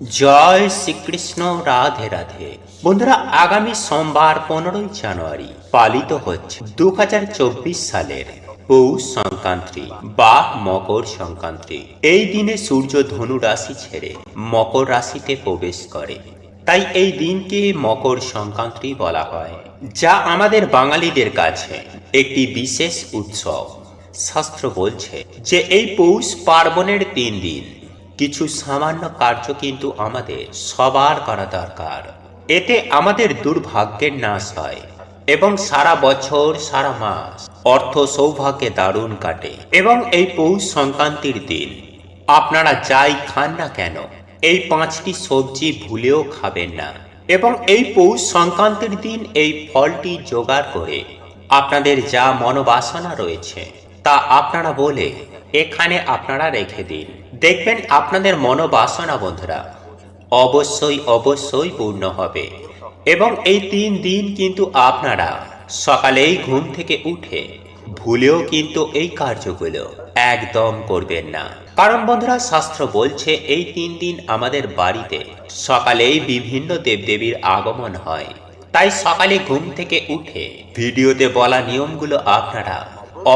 জয় শ্রীকৃষ্ণ, রাধে রাধে। বন্ধুরা, আগামী সোমবার, পনেরোই জানুয়ারি, পালিত হচ্ছে দুহাজার চব্বিশ সালের পৌষ সংক্রান্তি বা মকর সংক্রান্তি। এই দিনে সূর্য ধনু রাশি ছেড়ে মকর রাশিতে প্রবেশ করে। তাই এই দিনকে মকর সংক্রান্তি বলা হয়, যা আমাদের বাঙালিদের কাছে একটি বিশেষ উৎসব। শাস্ত্র বলছে যে, এই পৌষ পার্বণের তিন দিন কিছু সামান্য কার্য কিন্তু আমাদের সবার করা দরকার। এতে আমাদের দুর্ভাগ্যের নাশ হয় এবং সারা বছর, সারা মাস অর্থ সৌভাগ্যে দারুণ কাটে। এবং এই পৌষ সংক্রান্তির দিন আপনারা যাই খান না কেন, এই পাঁচটি সবজি ভুলেও খাবেন না। এবং এই পৌষ সংক্রান্তির দিন এই ফলটি জোগাড় করে আপনাদের যা মনোবাসনা রয়েছে তা আপনারা বলে এখানে আপনারা রেখে দিন। দেখবেন আপনাদের মনোবাসনা বন্ধুরা, অবশ্যই অবশ্যই পূর্ণ হবে। এবং এই তিন দিন কিন্তু আপনারা সকালেই ঘুম থেকে উঠে ভুলেও কিন্তু এই কার্যগুলো একদম করবেন না। কারণ বন্ধুরা, শাস্ত্র বলছে, এই তিন দিন আমাদের বাড়িতে সকালেই বিভিন্ন দেবদেবীর আগমন হয়। তাই সকালে ঘুম থেকে উঠে ভিডিওতে বলা নিয়মগুলো আপনারা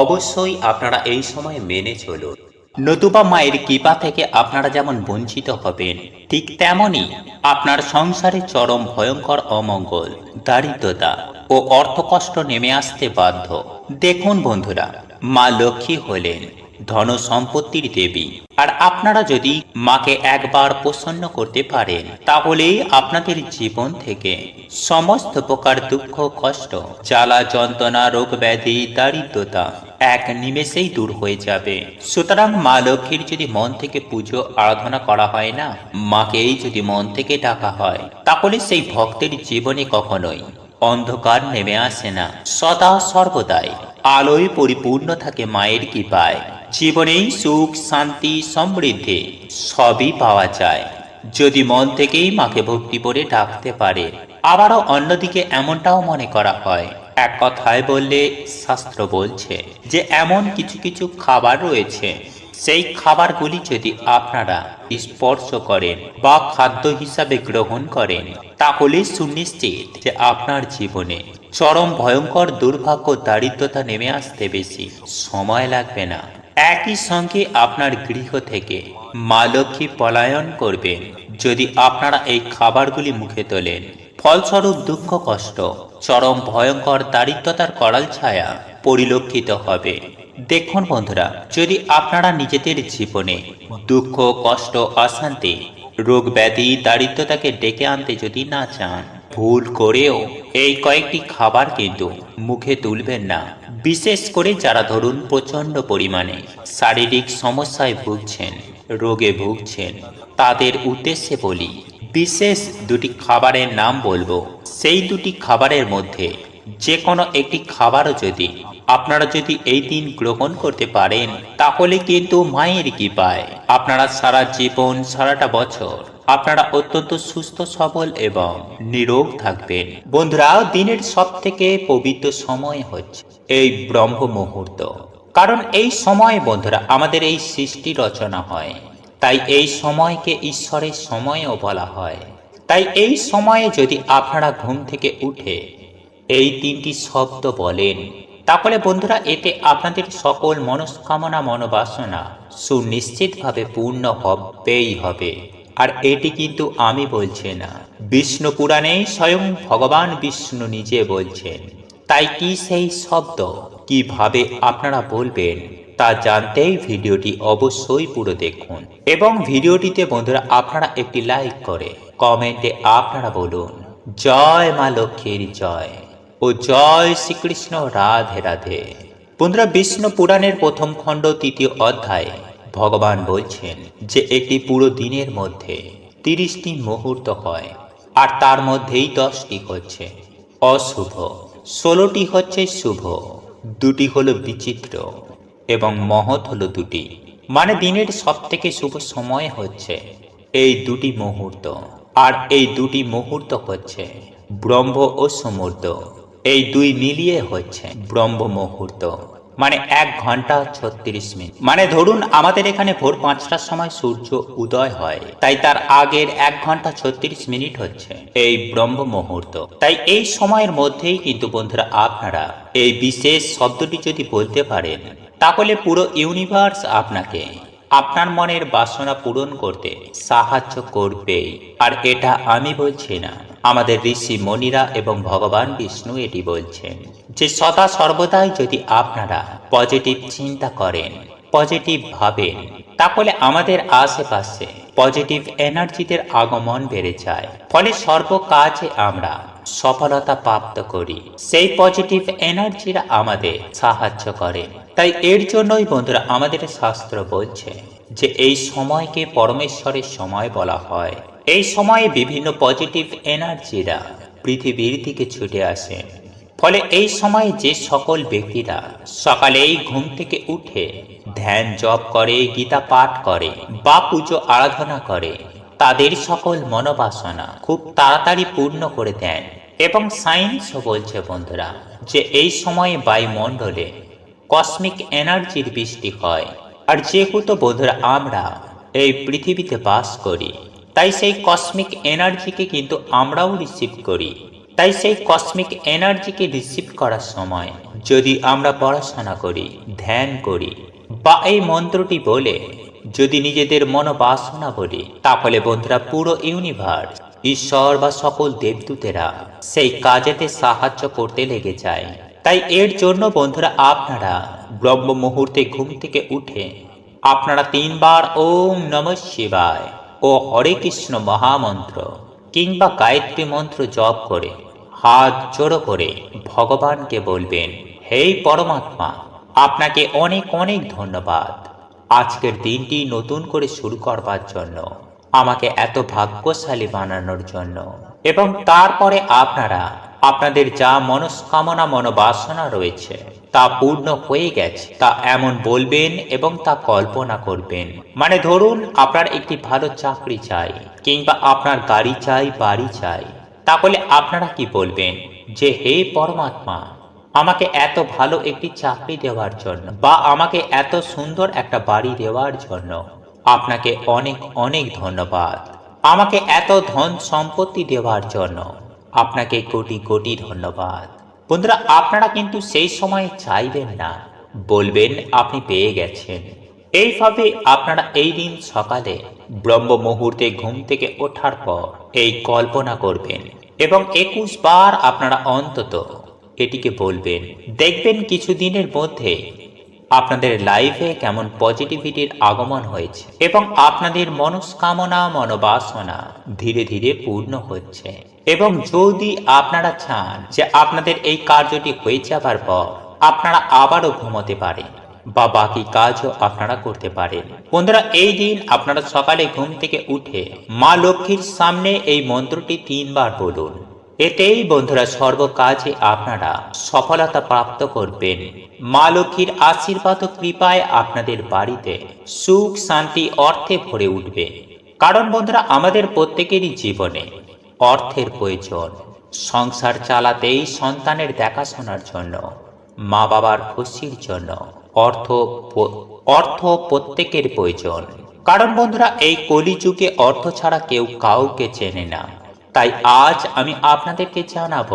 অবশ্যই আপনারা এই সময় মেনে চলুন। নতুবা মায়ের কৃপা থেকে আপনারা যেমন বঞ্চিত হবেন, ঠিক তেমনি আপনার সংসারে চরম ভয়ঙ্কর অমঙ্গল, দারিদ্রতা ও অর্থকষ্ট নেমে আসতে বাধ্য। দেখুন বন্ধুরা, মা লক্ষ্মী হলেন ধন সম্পত্তির দেবী। আর আপনারা যদি মাকে একবার প্রসন্ন করতে পারেন, তাহলেই আপনাদের জীবন থেকে সমস্ত প্রকার দুঃখ, কষ্ট, জ্বালা, যন্ত্রণা রোগ ব্যাধি দারিদ্রতা এক নিমেষেই দূর হয়ে যাবে। সুতরাং মা লক্ষ্মীর যদি মন থেকে পুজো, আরাধনা করা হয় না, মাকেই যদি মন থেকে ডাকা হয়, তাহলে সেই ভক্তের জীবনে কখনোই অন্ধকার নেমে আসে না। সদা সর্বদাই আলোয় পরিপূর্ণ থাকে মায়ের কৃপায়। জীবনেই সুখ, শান্তি, সমৃদ্ধি সবই পাওয়া যায়। যদি মন থেকেই মাকে ভক্তি করে ডাকতে পারে, আবারও অন্যদিকে এমনটাও মনে করা হয় এক কথায় বললে শাস্ত্র বলছে যে, এমন কিছু কিছু খাবার রয়েছে। সেই খাবারগুলি যদি আপনারা স্পর্শ করেন বা খাদ্য হিসাবে গ্রহণ করেন, তাহলে সুনিশ্চিত যে আপনার জীবনে চরম ভয়ঙ্কর দুর্ভাগ্য দারিদ্রতা নেমে আসতে বেশি সময় লাগবে না। একই সঙ্গে আপনার গৃহ থেকে মা লক্ষ্মী পলায়ন করবেন। যদি আপনারা এই খাবারগুলি মুখে তোলেন, ফলস্বরূপ দুঃখ কষ্ট চরম ভয়ঙ্কর দারিদ্রতার করাল ছায়া পরিলক্ষিত হবে। দেখুন বন্ধুরা, যদি আপনারা নিজেদের জীবনে দুঃখ, কষ্ট, অশান্তি, রোগ ব্যাধি, দারিদ্রতাকে ডেকে আনতে যদি না চান, ভুল করেও এই কয়েকটি খাবার কিন্তু মুখে তুলবেন না। বিশেষ করে যারা ধরুন প্রচণ্ড পরিমাণে শারীরিক সমস্যায় ভুগছেন, রোগে ভুগছেন, তাদের উদ্দেশ্যে বলি বিশেষ দুটি খাবারের নাম বলব। সেই দুটি খাবারের মধ্যে যে কোনো একটি খাবারও যদি আপনারা যদি এই দিন গ্রহণ করতে পারেন, তাহলে কিন্তু মায়ের কি পায় আপনারা সারা জীবন, সারাটা বছর আপনারা অত্যন্ত সুস্থ, সবল এবং নিরোগ থাকবেন। বন্ধুরা, দিনের সব থেকে পবিত্র সময় হচ্ছে এই ব্রহ্ম মুহূর্ত কারণ এই সময় বন্ধুরা, আমাদের এই সৃষ্টি রচনা হয়। তাই এই সময়কে ঈশ্বরের সময়ও বলা হয়। তাই এই সময়ে যদি আপনারা ঘুম থেকে উঠে এই তিনটি শব্দ বলেন, তাহলে বন্ধুরা, এতে আপনাদের সকল মনস্কামনা, মনোবাসনা সুনিশ্চিতভাবে পূর্ণ হবেই হবে। আর এটি কিন্তু আমি বলছি না, বিষ্ণু পুরাণে স্বয়ং ভগবান বিষ্ণু নিজে বলছেন। তাই কি সেই শব্দ? কীভাবে আপনারা বলবেন? তা জানতেই ভিডিওটি অবশ্যই পুরো দেখুন। এবং ভিডিওটিতে বন্ধুরা আপনারা একটি লাইক করে, কমেন্টে আপনারা বলুন, জয় মা লক্ষ্মীর জয় ও জয় শ্রীকৃষ্ণ রাধে রাধে। বন্ধুরা বিষ্ণু পুরাণের প্রথম খণ্ড, তৃতীয় অধ্যায়ে ভগবান বলছেন যে একটি পুরো দিনের মধ্যে তিরিশটি মুহূর্ত হয়, আর তার মধ্যেই দশটি হচ্ছে অশুভ। ষোলোটি হচ্ছে শুভ, দুটি হলো বিচিত্র। এবং মহৎ হলো দুটি। মানে দিনের সব থেকে শুভ সময় হচ্ছে এই দুটি মুহূর্ত। আর এই দুটি মুহূর্ত হচ্ছে ব্রহ্ম ও সমুদ্র। এই দুই মিলিয়ে হচ্ছে ব্রহ্ম মুহূর্ত। মানে এক ঘণ্টা ছত্রিশ মিনিট। মানে ধরুন আমাদের এখানে ভোর পাঁচটার সময় সূর্য উদয় হয়। তাই তার আগের এক ঘণ্টা ছত্রিশ মিনিট হচ্ছে এই ব্রহ্ম মুহূর্ত। তাই এই সময়ের মধ্যেই কিন্তু বন্ধুরা আপনারা এই বিশেষ শব্দটি যদি বলতে পারেন তাহলে পুরো ইউনিভার্স আপনাকে আপনার মনের বাসনা পূরণ করতে সাহায্য করবেই আর এটা আমি বলছি না, আমাদের ঋষি মনিরা এবং ভগবান বিষ্ণু এটি বলছেন যে সদা সর্বদাই যদি আপনারা পজিটিভ চিন্তা করেন পজিটিভ ভাবেন, তাহলে আমাদের আশেপাশে পজিটিভ এনার্জিদের আগমন বেড়ে যায়। ফলে সর্ব কাজে আমরা সফলতা প্রাপ্ত করি। সেই পজিটিভ এনার্জিরা আমাদের সাহায্য করে তাই এর জন্যই বন্ধুরা আমাদের শাস্ত্র বলছে যে এই সময়কে পরমেশ্বরের সময় বলা হয়। এই সময়ে বিভিন্ন পজিটিভ এনার্জিরা পৃথিবীর দিকে ছুটে আসেন ফলে এই সময়ে যে সকল ব্যক্তিরা সকালেই ঘুম থেকে উঠে ধ্যান জপ করে, গীতা পাঠ করে বা পুজো আরাধনা করে, তাদের সকল মনোবাসনা খুব তাড়াতাড়ি পূর্ণ করে দেন। এবং সায়েন্সও বলছে বন্ধুরা যে এই সময়ে বায়ুমণ্ডলে কসমিক এনার্জির বৃষ্টি হয়। আর যেহেতু বন্ধুরা আমরা এই পৃথিবীতে বাস করি, তাই সেই কসমিক এনার্জিকে কিন্তু আমরাও রিসিভ করি। তাই সেই কসমিক এনার্জিকে রিসিভ করার সময় যদি আমরা পড়াশোনা করি, ধ্যান করি, বা এই মন্ত্রটি বলে যদি নিজেদের মনোবাসনা বলি তাহলে বন্ধুরা পুরো ইউনিভার্স ঈশ্বর বা সকল দেবদূতেরা সেই কাজেতে সাহায্য করতে লেগে যায়। তাই এর জন্য বন্ধুরা আপনারা ব্রহ্ম মুহূর্তে ঘুম থেকে উঠে আপনারা তিনবার ওম নম শিবায় ও হরে কৃষ্ণ মহামন্ত্র কিংবা গায়ত্রী মন্ত্র জপ করে হাত জোড়ো করে ভগবানকে বলবেন, হে পরমাত্মা, আপনাকে অনেক অনেক ধন্যবাদ। আজকের দিনটি নতুন করে শুরু করবার জন্য, আমাকে এত ভাগ্যশালী বানানোর জন্য এবং তারপরে আপনারা আপনাদের যা মনস্কামনা মনোবাসনা রয়েছে, তা পূর্ণ হয়ে গেছে, তা এমন বলবেন এবং তা কল্পনা করবেন। মানে ধরুন, আপনার একটি ভালো চাকরি চাই, কিংবা আপনার গাড়ি চাই, বাড়ি চাই। তাহলে আপনারা কি বলবেন? যে, হে পরমাত্মা, আমাকে এত ভালো একটি চাকরি দেওয়ার জন্য, বা আমাকে এত সুন্দর একটা বাড়ি দেওয়ার জন্য আপনাকে অনেক অনেক ধন্যবাদ। আমাকে এত ধন সম্পত্তি দেওয়ার জন্য। আপনাকে কোটি কোটি ধন্যবাদ। বন্ধুরা, আপনারা কিন্তু সেই সময় চাইবেন না। বলবেন, আপনি পেয়ে গেছেন। এইভাবে আপনারা এই দিন সকালে ব্রহ্ম মুহূর্তে ঘুম থেকে ওঠার পর এই কল্পনা করবেন এবং একুশ বার আপনারা অন্তত এটিকে বলবেন। দেখবেন কিছুদিনের মধ্যে আপনাদের লাইফে কেমন পজিটিভিটির আগমন হয়েছে এবং আপনাদের মনস্কামনা, মনোবাসনা ধীরে ধীরে পূর্ণ হচ্ছে। এবং যদি আপনারা চান যে আপনাদের এই কার্যটি হয়ে যাবার পর আপনারা আবারও ঘুমোতে পারেন বা বাকি কাজও আপনারা করতে পারেন। বন্ধুরা, এই দিন আপনারা সকালে ঘুম থেকে উঠে মা লক্ষ্মীর সামনে এই মন্ত্রটি তিনবার বলুন। এতেই বন্ধুরা সর্বকাজে আপনারা সফলতা প্রাপ্ত করবেন। মা লক্ষ্মীর আশীর্বাদ ও কৃপায় আপনাদের বাড়িতে সুখ, শান্তি, অর্থে ভরে উঠবে। কারণ বন্ধুরা, আমাদের প্রত্যেকেরই জীবনে অর্থের প্রয়োজন। সংসার চালাতেই সন্তানের দেখাশোনার জন্য মা বাবার খুশির জন্য অর্থ অর্থ প্রত্যেকের প্রয়োজন। কারণ বন্ধুরা, এই কলিযুগে অর্থ ছাড়া কেউ কাউকে চেনে না। তাই আজ আমি আপনাদেরকে জানাব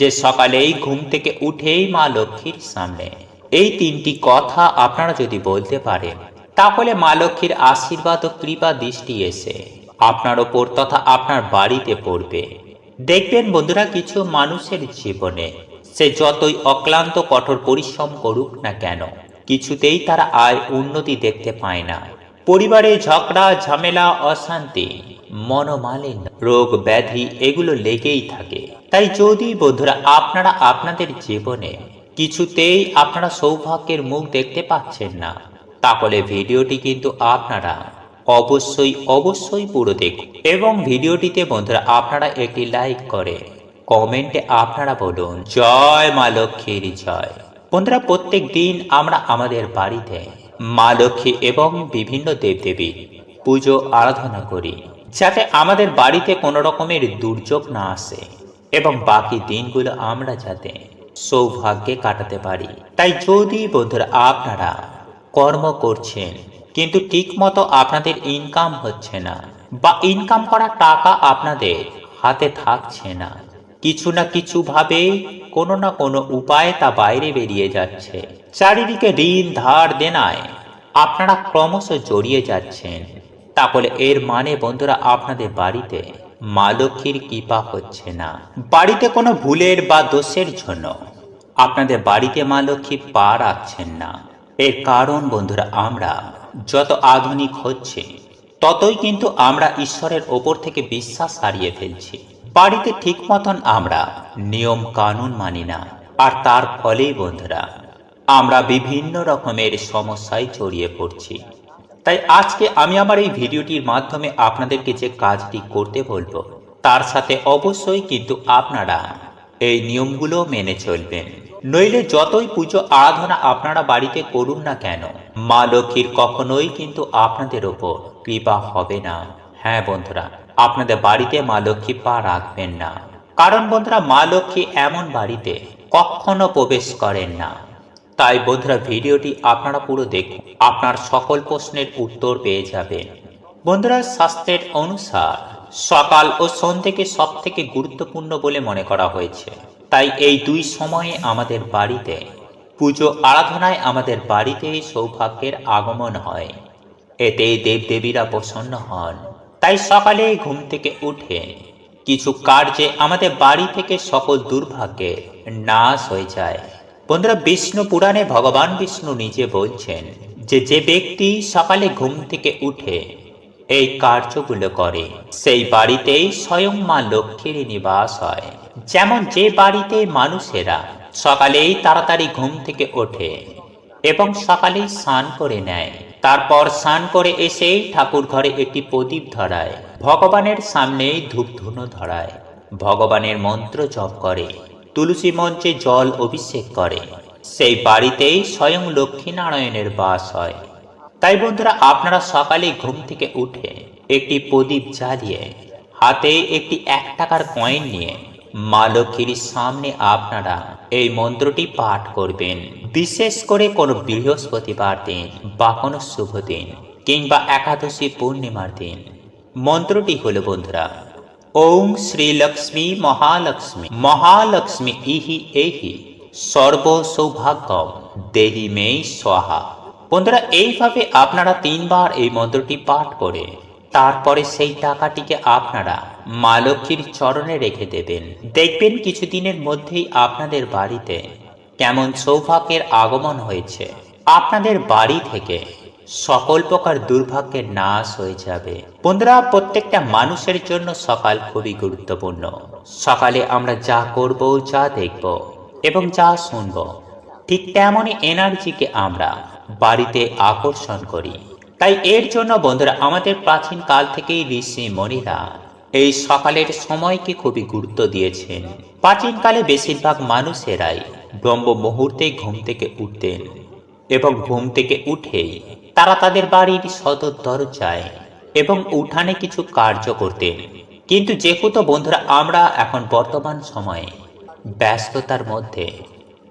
যে সকালেই ঘুম থেকে উঠেই মা লক্ষ্মীর সামনে। এই তিনটি কথা আপনারা যদি বলতে পারেন, তাহলে মা লক্ষ্মীর আশীর্বাদ ও কৃপা দৃষ্টি এসে আপনার ওপর তথা আপনার বাড়িতে পড়বে। দেখবেন বন্ধুরা, কিছু মানুষের জীবনে সে যতই অক্লান্ত কঠোর পরিশ্রম করুক না কেন, কিছুতেই তারা আয় উন্নতি দেখতে পায় না। পরিবারে ঝগড়া, ঝামেলা, অশান্তি মনোমালিন্য, রোগ ব্যাধি এগুলো লেগেই থাকে। তাই যদি বন্ধুরা আপনারা আপনাদের জীবনে কিছুতেই আপনারা সৌভাগ্যের মুখ দেখতে পাচ্ছেন না, তাহলে ভিডিওটি কিন্তু আপনারা অবশ্যই অবশ্যই পুরো দেখুন। এবং ভিডিওটিতে বন্ধুরা আপনারা একটি লাইক করে, কমেন্টে আপনারা বলুন, জয় মা লক্ষ্মীর জয়। বন্ধুরা, প্রত্যেক দিন আমরা আমাদের বাড়িতে মা লক্ষ্মী এবং বিভিন্ন দেবদেবীর পুজো, আরাধনা করি। যাতে আমাদের বাড়িতে কোনো রকমের দুর্যোগ না আসে এবং বাকি দিনগুলো আমরা যাতে সৌভাগ্যে কাটাতে পারি। তাই যদি বন্ধুরা আপনারা কর্ম করছেন, কিন্তু ঠিকমতো আপনাদের ইনকাম হচ্ছে না বা ইনকাম করা টাকা আপনাদের হাতে থাকছে না, কিছু না কিছু ভাবে কোনো না কোনো উপায়ে তা বাইরে বেরিয়ে যাচ্ছে। চারিদিকে ঋণ, ধার, দেনায় আপনারা ক্রমশ জড়িয়ে যাচ্ছেন। তাহলে এর মানে বন্ধুরা আপনাদের বাড়িতে মা লক্ষ্মীর কৃপা হচ্ছে না। বাড়িতে কোনো ভুলের বা দোষের জন্য আপনাদের বাড়িতে মা লক্ষ্মী পা রাখছেন না। এর কারণ বন্ধুরা আমরা যত আধুনিক হচ্ছে, ততই কিন্তু আমরা ঈশ্বরের ওপর থেকে বিশ্বাস হারিয়ে ফেলছি। বাড়িতে ঠিক মতন আমরা নিয়ম কানুন মানি না, আর তার ফলেই বন্ধুরা আমরা বিভিন্ন রকমের সমস্যায় জড়িয়ে পড়ছি। তাই আজকে আমি আমার এই ভিডিওটির মাধ্যমে আপনাদেরকে যে কাজটি করতে বলব, তার সাথে অবশ্যই কিন্তু আপনারা এই নিয়মগুলো মেনে চলবেন। নইলে যতই পুজো আরাধনা আপনারা বাড়িতে করুন না কেন, মা লক্ষ্মীর কখনোই কিন্তু আপনাদের ওপর কৃপা হবে না। হ্যাঁ বন্ধুরা, আপনাদের বাড়িতে মা লক্ষ্মী পা রাখবেন না। কারণ বন্ধুরা, মা লক্ষ্মী এমন বাড়িতে কখনো প্রবেশ করেন না। তাই বন্ধুরা, ভিডিওটি আপনারা পুরো দেখুন। আপনার সকল প্রশ্নের উত্তর পেয়ে যাবেন। বন্ধুরা, শাস্ত্রের অনুসার সকাল ও সন্ধ্যেকে সব থেকে গুরুত্বপূর্ণ বলে মনে করা হয়েছে। তাই এই দুই সময়ে আমাদের বাড়িতে, পুজো আরাধনায় আমাদের বাড়িতেই সৌভাগ্যের আগমন হয়। এতে দেবদেবীরা প্রসন্ন হন। তাই সকালে ঘুম থেকে উঠে কিছু কার্যে আমাদের বাড়ি থেকে সকল দুর্ভাগ্যের নাশ হয়ে যায়। বন্ধুরা বিষ্ণু পুরাণে ভগবান বিষ্ণু নিজে বলছেন যে যে ব্যক্তি সকালে ঘুম থেকে উঠে এই কার্যগুলো করে, সেই বাড়িতেই স্বয়ং মা লক্ষ্মীর নিবাস হয়। যেমন যে বাড়িতে মানুষেরা সকালেই তাড়াতাড়ি ঘুম থেকে ওঠে এবং সকালেই স্নান করে নেয়, তারপর স্নান করে এসেই ঠাকুর ঘরে একটি প্রদীপ ধরায়, ভগবানের সামনেই ধূপ ধুনো ধরায়, ভগবানের মন্ত্র জপ করে। তুলসী মঞ্চে জল অভিষেক করে। সেই বাড়িতেই স্বয়ং লক্ষ্মী নারায়ণের বাস হয়। তাই বন্ধুরা, আপনারা সকালে ঘুম থেকে উঠে একটি প্রদীপ জ্বালিয়ে, হাতে একটি এক টাকার কয়েন নিয়ে মা লক্ষ্মীর সামনে আপনারা এই মন্ত্রটি পাঠ করবেন। বিশেষ করে কোনো বৃহস্পতিবার দিন বা কোনো শুভ দিন কিংবা একাদশী পূর্ণিমার দিন। মন্ত্রটি হলো বন্ধুরা ওং শ্রী লক্ষ্মী মহালক্ষ্মী মহালক্ষ্মী ইহি এহি সর্ব সৌভাগ্যম দেহি মে সহা বন্ধুরা, এইভাবে আপনারা তিনবার এই মন্ত্রটি পাঠ করে, তারপরে সেই টাকাটিকে আপনারা মা লক্ষ্মীর চরণে রেখে দেবেন। দেখবেন কিছুদিনের মধ্যেই আপনাদের বাড়িতে কেমন সৌভাগ্যের আগমন হয়েছে। আপনাদের বাড়ি থেকে সকল প্রকার দুর্ভাগ্যের নাশ হয়ে যাবে। বন্ধুরা, প্রত্যেকটা মানুষের জন্য সকাল খুবই গুরুত্বপূর্ণ। সকালে আমরা যা করব, যা দেখব এবং যা শুনব, ঠিক তেমনই এনার্জিকে আমরা বাড়িতে আকর্ষণ করি। তাই এর জন্য বন্ধুরা, আমাদের প্রাচীন কাল থেকেই ঋষি মণিরা এই সকালের সময়কে খুবই গুরুত্ব দিয়েছেন। প্রাচীনকালে বেশিরভাগ মানুষেরাই ব্রহ্ম মুহূর্তে ঘুম থেকে উঠতেন এবং ঘুম থেকে উঠেই তারা তাদের বাড়ির সদর দরজায় এবং উঠানে কিছু কার্য করতেন। কিন্তু যে যেহেতু বন্ধুরা, আমরা এখন বর্তমান সময়ে ব্যস্ততার মধ্যে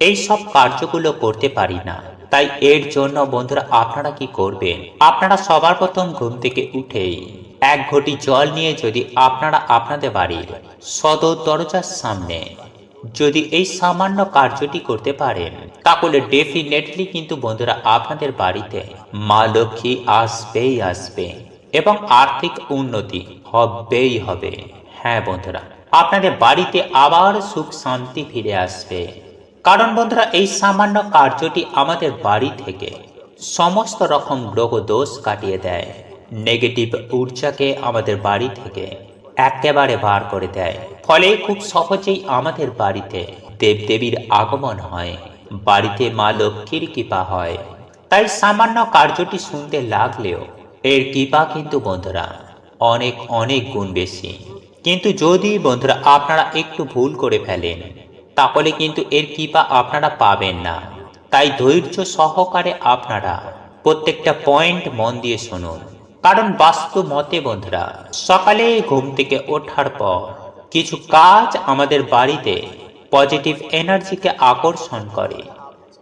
এই সব কার্যগুলো করতে পারি না। তাই এর জন্য বন্ধুরা, আপনারা কি করবেন? আপনারা সবার প্রথম ঘুম থেকে উঠেই এক ঘটি জল নিয়ে যদি আপনারা আপনাদের বাড়ির সদর দরজার সামনে যদি এই সামান্য কার্যটি করতে পারেন, তাহলে ডেফিনেটলি কিন্তু বন্ধুরা আপনাদের বাড়িতে মা লক্ষ্মী আসবেই আসবে এবং আর্থিক উন্নতি হবেই হবে। হ্যাঁ বন্ধুরা, আপনাদের বাড়িতে আবার সুখ শান্তি ফিরে আসবে। কারণ বন্ধুরা, এই সামান্য কার্যটি আমাদের বাড়ি থেকে সমস্ত রকম গ্রহ দোষ কাটিয়ে দেয়। নেগেটিভ ঊর্জাকে আমাদের বাড়ি থেকে একেবারে বার করে দেয়। ফলে খুব সহজেই আমাদের বাড়িতে দেবদেবীর আগমন হয়। বাড়িতে মা লক্ষ্মীর কৃপা হয়। তাই সামান্য কার্যটি শুনতে লাগলেও এর কৃপা কিন্তু বন্ধুরা অনেক অনেক গুণ বেশি। কিন্তু যদি বন্ধুরা আপনারা একটু ভুল করে ফেলেন, তাহলে কিন্তু এর কৃপা আপনারা পাবেন না। তাই ধৈর্য সহকারে আপনারা প্রত্যেকটা পয়েন্ট মন দিয়ে শুনুন। কারণ বাস্তু মতে বন্ধুরা, সকালে ঘুম থেকে ওঠার পর কিছু কাজ আমাদের বাড়িতে পজিটিভ এনার্জিকে আকর্ষণ করে।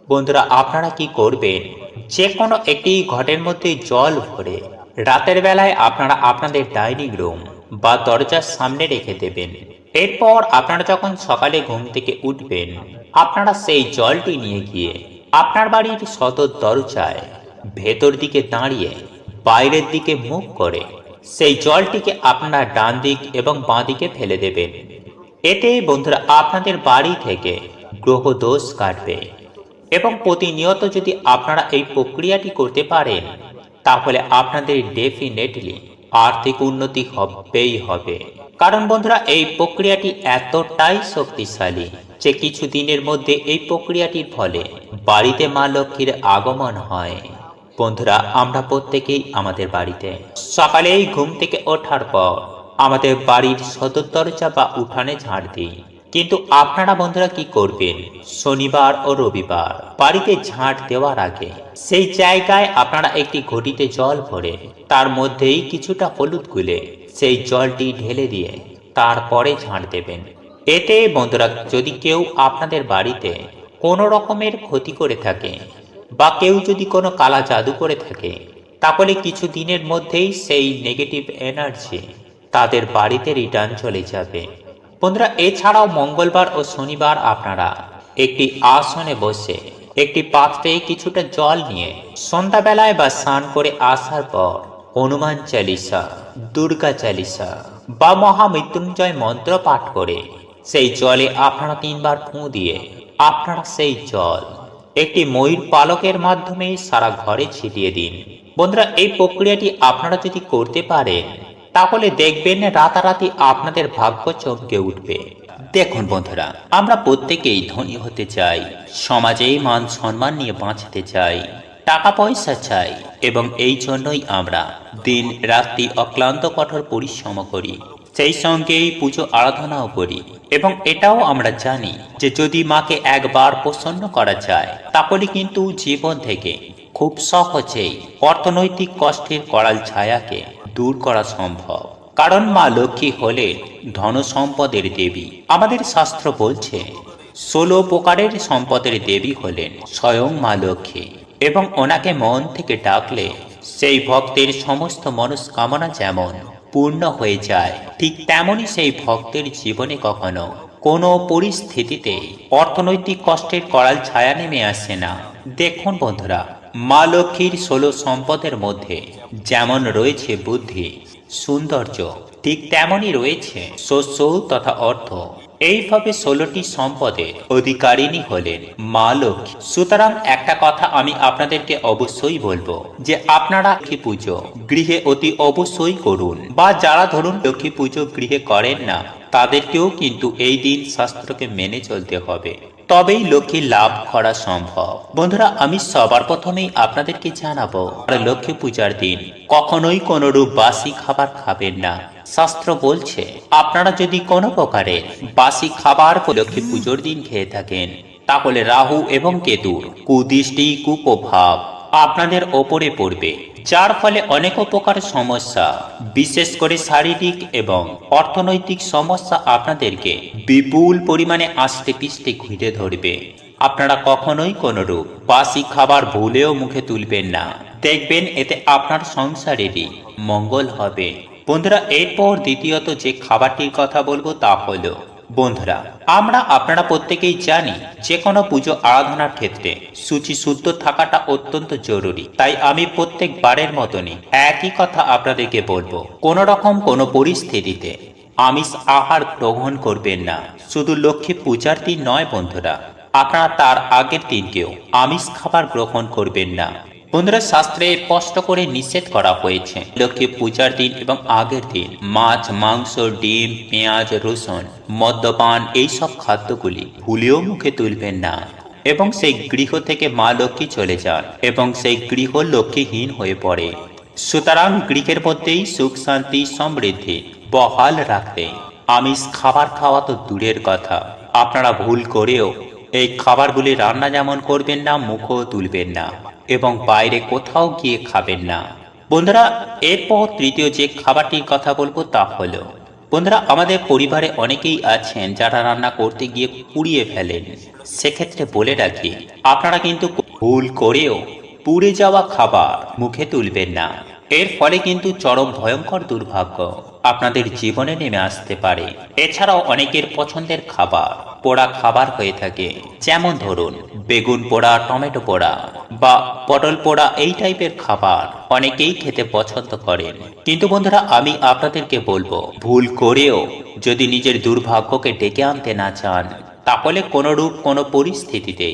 বন্ধুরা, আপনারা কি করবেন? যে কোনো একটি ঘটের মধ্যে জল ভরে রাতের বেলায় আপনারা আপনাদের ডাইনিং রুম বা দরজার সামনে রেখে দেবেন। এরপর আপনারা যখন সকালে ঘুম থেকে উঠবেন, আপনারা সেই জলটি নিয়ে গিয়ে আপনার বাড়ির সদর দরজায় ভেতর দিকে দাঁড়িয়ে বাইরের দিকে মুখ করে সেই জলটিকে আপনার ডান দিক এবং বাঁ দিকে ফেলে দেবেন এতে বন্ধুরা আপনাদের বাড়ি থেকে গ্রহ দোষ কাটবে। এবং প্রতিনিয়ত যদি আপনারা এই প্রক্রিয়াটি করতে পারেন, তাহলে আপনাদের ডেফিনেটলি আর্থিক উন্নতি হবেই হবে। কারণ বন্ধুরা, এই প্রক্রিয়াটি এতটাই শক্তিশালী যে কিছু দিনের মধ্যে এই প্রক্রিয়াটির ফলে বাড়িতে মা লক্ষ্মীর আগমন হয়। বন্ধুরা, আমরা প্রত্যেকেই আমাদের বাড়িতে। সকালেই ঘুম থেকে ওঠার পর আমাদের বাড়ির সদর দরজা বা উঠানে ঝাড় দিই। কিন্তু আপনারা বন্ধুরা কি করবেন? শনিবার ও রবিবার বাড়িতে ঝাঁট দেওয়ার আগে সেই জায়গায় আপনারা একটি ঘটিতে জল ভরে তার মধ্যেই কিছুটা হলুদ গুলে সেই জলটি ঢেলে দিয়ে তারপরে ঝাঁট দেবেন। এতে বন্ধুরা, যদি কেউ আপনাদের বাড়িতে কোনো রকমের ক্ষতি করে থাকে বা কেউ যদি কোনো কালা জাদু করে থাকে, তাহলে কিছু দিনের মধ্যেই সেই নেগেটিভ এনার্জি তাদের বাড়িতে রিটার্ন চলে যাবে। বন্ধুরা, এছাড়াও মঙ্গলবার ও শনিবার আপনারা একটি আসনে বসে একটি পাত্রে কিছুটা জল নিয়ে সন্ধ্যাবেলায় বা স্নান করে আসার পর হনুমান চালিসা, দুর্গা চালিসা বা মহামৃত্যুঞ্জয় মন্ত্র পাঠ করে সেই জলে আপনারা তিনবার ফুঁ দিয়ে আপনারা সেই জল একটি ময়ূর পালকের মাধ্যমে সারা ঘরে ছিটিয়ে দিন। বন্ধুরা, এই প্রক্রিয়াটি আপনারা যদি করতে পারেন, তাহলে দেখবেন রাতারাতি আপনাদের ভাগ্য চমকে উঠবে। দেখুন বন্ধুরা, আমরা প্রত্যেকেই ধনী হতে চাই সমাজে মান সম্মান নিয়ে বাঁচতে চাই, টাকা পয়সা চাই, এবং এই জন্যই আমরা দিন রাত্রি অক্লান্ত কঠোর পরিশ্রম করি, সেই সঙ্গেই পুজো আরাধনাও করি। এবং এটাও আমরা জানি যে যদি মাকে একবার প্রসন্ন করা যায়, তাহলে কিন্তু জীবন থেকে খুব সহজেই অর্থনৈতিক কষ্টের করাল ছায়াকে দূর করা সম্ভব। কারণ মা লক্ষ্মী হলেন ধন সম্পদের দেবী। আমাদের শাস্ত্র বলছে, ষোলো প্রকারের সম্পদের দেবী হলেন স্বয়ং মা লক্ষ্মী এবং ওনাকে মন থেকে ডাকলে সেই ভক্তের সমস্ত মনস্কামনা যেমন পূর্ণ হয়ে যায়। ঠিক তেমনই সেই ভক্তের জীবনে কখনো কোনো পরিস্থিতিতে অর্থনৈতিক কষ্টের করাল ছায়া নেমে আসে না। দেখুন বন্ধুরা, মা লক্ষ্মীর ষোলো সম্পদের মধ্যে যেমন রয়েছে বুদ্ধি, সৌন্দর্য, ঠিক তেমনই রয়েছে শস্য তথা অর্থ। এইভাবে ষোলোটি সম্পদের অধিকারিণী হলেন মা লক্ষ্মী। সুতরাং একটা কথা আমি আপনাদেরকে অবশ্যই বলব যে আপনারা লক্ষ্মী পুজো গৃহে অতি অবশ্যই করুন। বা যারা ধরুন লক্ষ্মী পুজো গৃহে করেন না, তাদেরকেও কিন্তু এই দিন শাস্ত্রকে মেনে চলতে হবে। তবেই লক্ষ্মী লাভ করা সম্ভব। বন্ধুরা, আমি সবার প্রথমেই আপনাদেরকে জানাব লক্ষ্মী পূজার দিন কখনোই কোনোরূপ বাসি খাবার খাবেন না। শাস্ত্র বলছে, আপনারা যদি কোনো প্রকারে বাসি খাবার লক্ষ্মী পুজোর দিন খেয়ে থাকেন, তাহলে রাহু এবং কেতুর কুদৃষ্টি কুপ্রভাব। আপনাদের ওপরে পড়বে, যার ফলে অনেক উপকার সমস্যা, বিশেষ করে শারীরিক এবং অর্থনৈতিক সমস্যা আপনাদেরকে বিপুল পরিমাণে আস্তে পিস্তে ঘিরে ধরবে। আপনারা কখনোই কোনরূপ বাসি খাবার ভুলেও মুখে তুলবেন না। দেখবেন এতে আপনার সংসারেরই মঙ্গল হবে। বন্ধুরা, এরপর দ্বিতীয়ত যে খাবারটির কথা বলব তা হলো বন্ধুরা, আমরা আপনারা প্রত্যেকেই জানি যে কোনো পুজো আরাধনার ক্ষেত্রে সূচি শুদ্ধ থাকাটা অত্যন্ত জরুরি। তাই আমি প্রত্যেকবারের মতনই একই কথা আপনাদেরকে বলব। কোনো রকম কোনো পরিস্থিতিতে আমিষ আহার গ্রহণ করবেন না। শুধু লক্ষ্মী পূজার দিন নয় বন্ধুরা, আপনারা তার আগের দিনকেও আমিষ খাবার গ্রহণ করবেন না। বন্ধুরা, শাস্ত্রে স্পষ্ট করে নিষেধ করা হয়েছে। লক্ষ্মী পূজার দিন এবং আগের দিন, মাছ, মাংস, ডিম, পেঁয়াজ, রসুন, মদ্যপান এইসব খাদ্যগুলি ভুলেও মুখে তুলবেন না এবং সেই গৃহ থেকে মা লক্ষ্মী চলে যান এবং সেই গৃহ লক্ষ্মীহীন হয়ে পড়ে। সুতরাং গৃহের মধ্যেই সুখ, শান্তি, সমৃদ্ধি বহাল রাখতে আমিষ খাবার খাওয়া তো দূরের কথা। আপনারা ভুল করেও এই খাবারগুলি রান্না যেমন করবেন না, মুখও তুলবেন না। এবং বাইরে কোথাও গিয়ে খাবেন না। বন্ধুরা, এরপর তৃতীয় যে খাবারটির কথা বলব তা হলো, বন্ধুরা, আমাদের পরিবারে অনেকেই আছেন যারা রান্না করতে গিয়ে পুড়িয়ে ফেলেন। সেক্ষেত্রে বলে রাখি, আপনারা কিন্তু ভুল করেও পুড়ে যাওয়া খাবার মুখে তুলবেন না। এর ফলে কিন্তু চরম ভয়ঙ্কর দুর্ভাগ্য আপনাদের জীবনে নেমে আসতে পারে। এছাড়াও অনেকের পছন্দের খাবার পোড়া খাবার হয়ে থাকে। যেমন ধরুন, বেগুন পোড়া, টমেটো পোড়া বা পটল পোড়া এই টাইপের খাবার অনেকেই খেতে পছন্দ করেন। কিন্তু বন্ধুরা, আমি আপনাদেরকে বলব, ভুল করেও যদি নিজের দুর্ভাগ্যকে ডেকে আনতে না চান, তাহলে কোনো রূপ কোনো পরিস্থিতিতে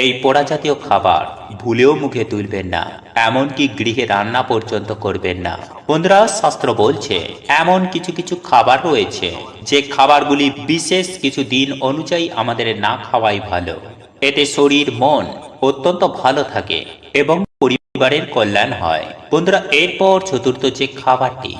এই পোড়া জাতীয় খাবার ভুলেও মুখে তুলবেন না, এমনকি গৃহে রান্না পর্যন্ত করবেন না। বন্ধুরা, শাস্ত্র বলছে, এমন কিছু কিছু খাবার রয়েছে, যে খাবারগুলি বিশেষ কিছু দিন অনুযায়ী আমাদের না খাওয়াই ভালো। এতে শরীর, মন অত্যন্ত ভালো থাকে এবং পরিবারের কল্যাণ হয়। বন্ধুরা, এরপর চতুর্থ যে খাবারটি,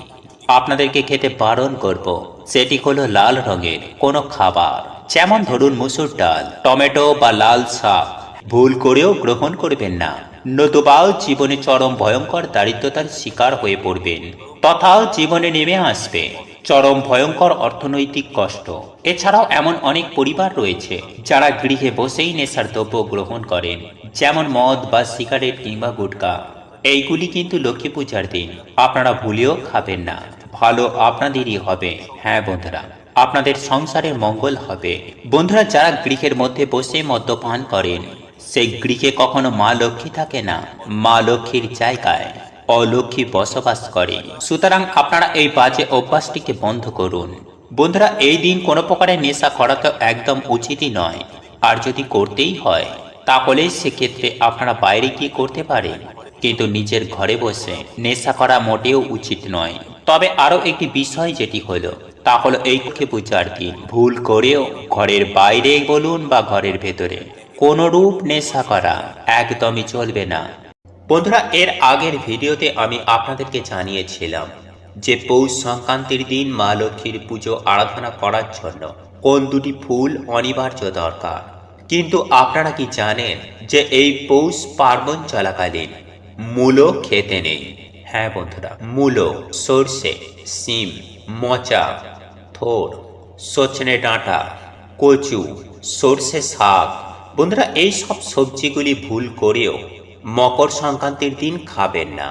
আপনাদেরকে খেতে বারণ করব, সেটি হলো লাল রঙের কোনো খাবার। যেমন ধরুন মুসুর ডাল, টমেটো বা লাল শাক। ভুল করেও গ্রহণ করবেন না। নতুবাও জীবনে চরম ভয়ঙ্কর দারিদ্রতার শিকার হয়ে পড়বেন। তথাও জীবনে নেমে আসবে। চরম ভয়ঙ্কর অর্থনৈতিক কষ্ট। এছাড়াও এমন অনেক পরিবার রয়েছে, যারা গৃহে বসেই নেশার দ্রব্য গ্রহণ করেন, যেমন মদ বা সিগারেট কিংবা গুটকা। এইগুলি কিন্তু লক্ষ্মী পূজার দিন। আপনারা ভুলেও খাবেন না। ভালো আপনাদেরই হবে। হ্যাঁ বন্ধুরা, আপনাদের সংসারের মঙ্গল হবে। বন্ধুরা, যারা গৃহের মধ্যে বসে মদ্যপান করেন সেই গৃহে কখনো মা লক্ষ্মী থাকে না। মা লক্ষ্মীর জায়গায় অলক্ষ্মী বসবাস করে। সুতরাং আপনারা এই বাজে অভ্যাসটিকে বন্ধ করুন। বন্ধুরা, এই দিন কোনো প্রকারের নেশা করা তো একদম উচিতই নয়। আর যদি করতেই হয়, তাহলে সেক্ষেত্রে আপনারা বাইরে গিয়ে করতে পারেন। কিন্তু নিজের ঘরে বসে নেশা করা মোটেও উচিত নয়। তবে আরও একটি বিষয় যেটি হলো, তা হলো এই পূজার দিন। ভুল করেও ঘরের বাইরে বলুন বা ঘরের ভেতরে। কোনো রূপ নেশা করা একদমই চলবে না। বন্ধুরা, এর আগের ভিডিওতে আমি আপনাদেরকে জানিয়েছিলাম যে পৌষ সংক্রান্তির দিন মা লক্ষ্মীর পুজো আরাধনা করার জন্য কোন দুটি ফুল অনিবার্য দরকার। কিন্তু আপনারা কি জানেন যে এই পৌষ পার্বণ চলাকালীন মূলো খেতে নেই? হ্যাঁ বন্ধুরা, মূলো, সর্ষে সিম মচা, থোর, সজনে ডাঁটা, কচু, সর্ষে শাক বন্ধুরা, এই সব সবজিগুলি ভুল করেও মকর সংক্রান্তির দিন খাবেন না।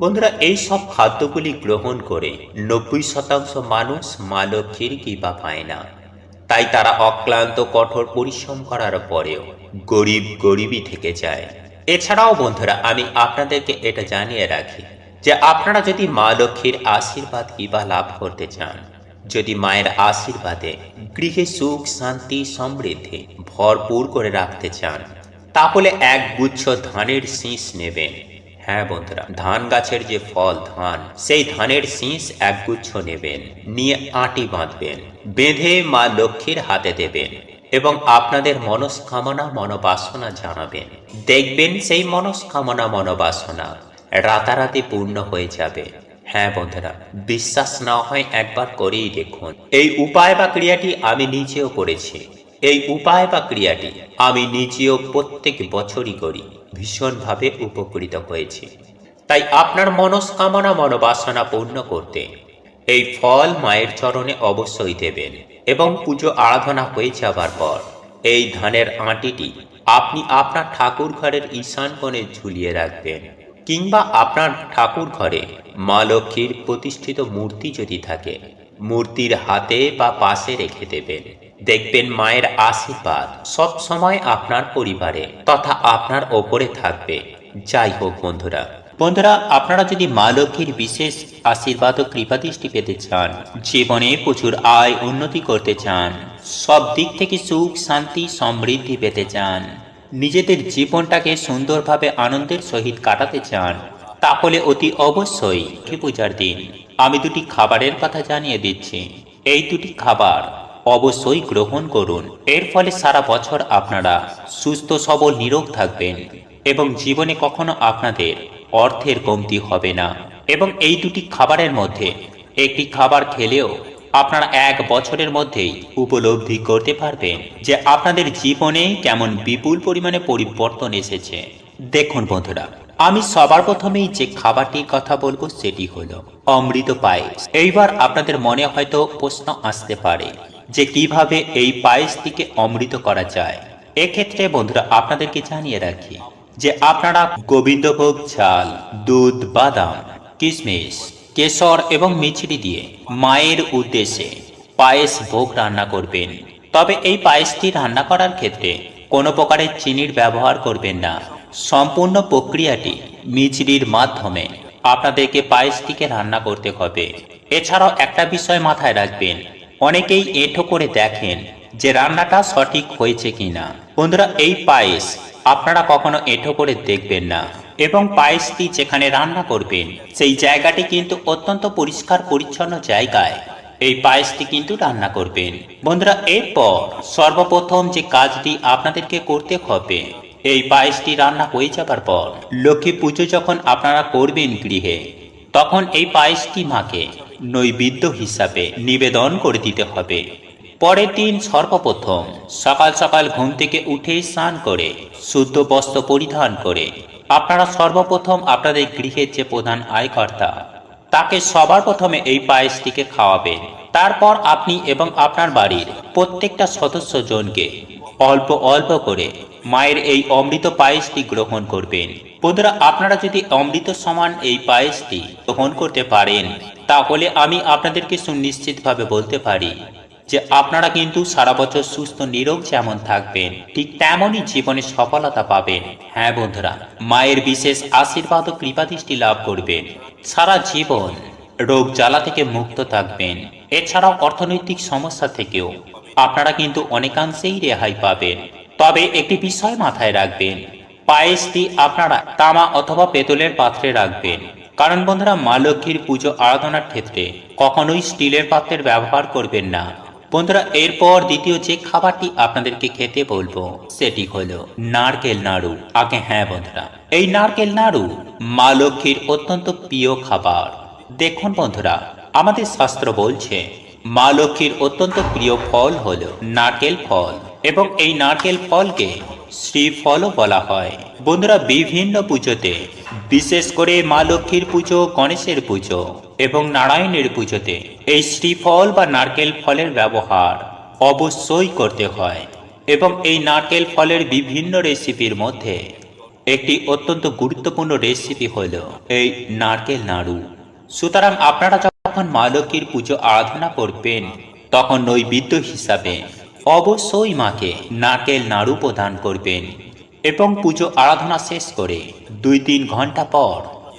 বন্ধুরা, এই সব খাদ্যগুলি গ্রহণ করে নব্বই শতাংশ মানুষ মা লক্ষ্মীর কৃপা পায় না। তাই তারা অক্লান্ত, কঠোর পরিশ্রম করার পরেও গরিব গরিবই থেকে যায়। এছাড়াও বন্ধুরা, আমি আপনাদেরকে এটা জানিয়ে রাখি যে আপনারা যদি মা লক্ষ্মীর আশীর্বাদ কিবা লাভ করতে চান যদি মায়ের আশীর্বাদে গৃহে সুখ, শান্তি, সমৃদ্ধি ভরপুর করে রাখতে চান, তাহলে এক গুচ্ছ ধানের শীষ নেবেন। হ্যাঁ বন্ধুরা, ধান গাছের যে ফল, ধান, সেই ধানের শীষ একগুচ্ছ নেবেন, নিয়ে আটি বাঁধবেন, বেঁধে মা লক্ষ্মীর হাতে দেবেন এবং আপনাদের মনস্কামনা, মনোবাসনা জানাবেন। দেখবেন সেই মনস্কামনা, মনোবাসনা রাতারাতি পূর্ণ হয়ে যাবে। হ্যাঁ বন্ধুরা, বিশ্বাস না হয় একবার করেই দেখুন। এই উপায় বা ক্রিয়াটি আমি নিজেও করেছি। এই উপায় বা ক্রিয়াটি আমি নিজেও প্রত্যেক বছরই করি। ভীষণভাবে উপকৃত হয়েছি। তাই আপনার মনস্কামনা মনোবাসনা পূর্ণ করতে এই ফল মায়ের চরণে অবশ্যই দেবেন এবং পুজো আরাধনা হয়ে যাবার পর এই ধানের আঁটিটি আপনি আপনার ঠাকুর ঘরের ঈশান কোণে ঝুলিয়ে রাখবেন। কিংবা আপনার ঠাকুর ঘরে মা লক্ষ্মীর প্রতিষ্ঠিত মূর্তি যদি থাকে, মূর্তির হাতে বা পাশে রেখে দেবেন। দেখবেন মায়ের আশীর্বাদ সব সময় আপনার পরিবারে তথা আপনার ওপরে থাকবে। যাই হোক বন্ধুরা বন্ধুরা, আপনারা যদি মা লক্ষ্মীর বিশেষ আশীর্বাদ ও কৃপাদৃষ্টি পেতে চান, জীবনে প্রচুর আয় উন্নতি করতে চান, সব দিক থেকে সুখ, শান্তি, সমৃদ্ধি পেতে চান নিজেদের জীবনটাকে সুন্দরভাবে আনন্দের সহিত কাটাতে চান, তাহলে অতি অবশ্যই পূজার দিন। আমি দুটি খাবারের কথা জানিয়ে দিচ্ছি। এই দুটি খাবার অবশ্যই গ্রহণ করুন। এর ফলে সারা বছর আপনারা সুস্থ, সবল, নিরোগ থাকবেন এবং জীবনে কখনো আপনাদের অর্থের কমতি হবে না। এবং এই দুটি খাবারের মধ্যে একটি খাবার খেলেও আপনারা এক বছরের মধ্যেই উপলব্ধি করতে পারবেন যে আপনাদের জীবনে কেমন বিপুল পরিমাণে পরিবর্তন এসেছে। দেখুন বন্ধুরা, আমি সবার প্রথমেই যে খাবারটির কথা বলব সেটি হলো অমৃত পায়েস। এইবার আপনাদের মনে হয়তো প্রশ্ন আসতে পারে যে কীভাবে এই পায়েসটিকে অমৃত করা যায়। এক্ষেত্রে বন্ধুরা, আপনাদেরকে জানিয়ে রাখি যে আপনারা গোবিন্দভোগ চাল, দুধ, বাদাম, কিশমিশ কেশর এবং মিছরি দিয়ে মায়ের উদ্দেশ্যে পায়েস ভোগ রান্না করবেন। তবে এই পায়েসটি রান্না করার ক্ষেত্রে কোনো প্রকারের চিনির ব্যবহার করবেন না। সম্পূর্ণ প্রক্রিয়াটি মিছরির মাধ্যমে আপনাদেরকে পায়েসটিকে রান্না করতে হবে। এছাড়াও একটা বিষয় মাথায় রাখবেন, অনেকেই এঁঠো করে দেখেন যে রান্নাটা সঠিক হয়েছে কিনা। বন্ধুরা, এই পায়েস আপনারা কখনো এঁঠো করে দেখবেন না। এবং পায়েসটি যেখানে রান্না করবেন, সেই জায়গাটি কিন্তু অত্যন্ত পরিষ্কার পরিচ্ছন্ন জায়গায়। এই পায়েসটি কিন্তু রান্না করবেন। বন্ধুরা, এরপর সর্বপ্রথম যে কাজটি আপনাদেরকে করতে হবে, এই পায়েসটি রান্না হয়ে যাবার পর লক্ষ্মী পুজো যখন আপনারা করবেন গৃহে, তখন এই পায়েসটি মাকে নৈবেদ্য হিসাবে নিবেদন করে দিতে হবে। পরের দিন সর্বপ্রথম সকাল সকাল ঘুম থেকে উঠে স্নান করে, শুদ্ধ বস্ত্র পরিধান করে। আপনারা সর্বপ্রথম আপনাদের গৃহের যে প্রধান আয়কর্তা, তাকে সবার প্রথমে এই পায়েসটিকে খাওয়াবেন। তারপর আপনি এবং আপনার বাড়ির প্রত্যেকটা সদস্যজনকে অল্প অল্প করে মায়ের এই অমৃত পায়েসটি গ্রহণ করবেন। বন্ধুরা, আপনারা যদি অমৃত সমান এই পায়েসটি গ্রহণ করতে পারেন, তাহলে আমি আপনাদেরকে সুনিশ্চিতভাবে বলতে পারি যে আপনারা কিন্তু সারা বছর সুস্থ, নিরোগ যেমন থাকবেন, ঠিক তেমনই জীবনে সফলতা পাবেন। হ্যাঁ বন্ধুরা, মায়ের বিশেষ আশীর্বাদ ও কৃপাদৃষ্টি লাভ করবেন। সারা জীবন রোগ জ্বালা থেকে মুক্ত থাকবেন। এছাড়াও অর্থনৈতিক সমস্যা থেকেও আপনারা কিন্তু অনেকাংশেই রেহাই পাবেন। তবে একটি বিষয় মাথায় রাখবেন, পায়েসটি আপনারা তামা অথবা পেতলের পাত্রে রাখবেন। কারণ বন্ধুরা, মা লক্ষ্মীর পুজো আরাধনার ক্ষেত্রে কখনোই স্টিলের পাত্রের ব্যবহার করবেন না। বন্ধুরা, এরপর দ্বিতীয় যে খাবারটি আপনাদেরকে খেতে বলব, সেটি হলো নারকেল নাড়ু। আগে হ্যাঁ বন্ধুরা, এই নারকেল নাড়ু মা লক্ষ্মীর অত্যন্ত প্রিয় খাবার। দেখুন বন্ধুরা, আমাদের শাস্ত্র বলছে, মা লক্ষ্মীর অত্যন্ত প্রিয় ফল হলো নারকেল ফল। এবং এই নারকেল ফলকে শ্রীফলও বলা হয়। বন্ধুরা বিভিন্ন পুজোতে, বিশেষ করে মা লক্ষ্মীর পুজো, গণেশের পুজো এবং নারায়ণের পুজোতে এই শ্রীফল বা নারকেল ফলের ব্যবহার অবশ্যই করতে হয় এবং এই নারকেল ফলের বিভিন্ন রেসিপির মধ্যে একটি অত্যন্ত গুরুত্বপূর্ণ রেসিপি হলো এই নারকেল নাড়ু। সুতরাং আপনারা যখন মা লক্ষ্মীর পুজো আরাধনা করবেন, তখন নৈবেদ্য হিসাবে অবশ্যই মাকে নারকেল নাড়ু প্রদান করবেন এবং পুজো আরাধনা শেষ করে দুই তিন ঘণ্টা পর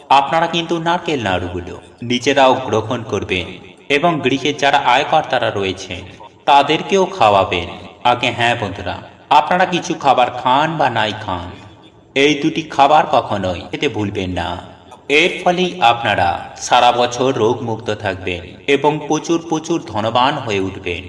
আপনারা কিন্তু নারকেল নাড়ুগুলো নিজেরাও গ্রহণ করবেন এবং গৃহের যারা আয়কর্তারা রয়েছেন তাদেরকেও খাওয়াবেন। আগে হ্যাঁ বন্ধুরা, আপনারা কিছু খাবার খান বা নাই খান, এই দুটি খাবার কখনোই খেতে ভুলবেন না। এর ফলেই আপনারা সারা বছর রোগমুক্ত থাকবেন এবং প্রচুর প্রচুর ধনবান হয়ে উঠবেন।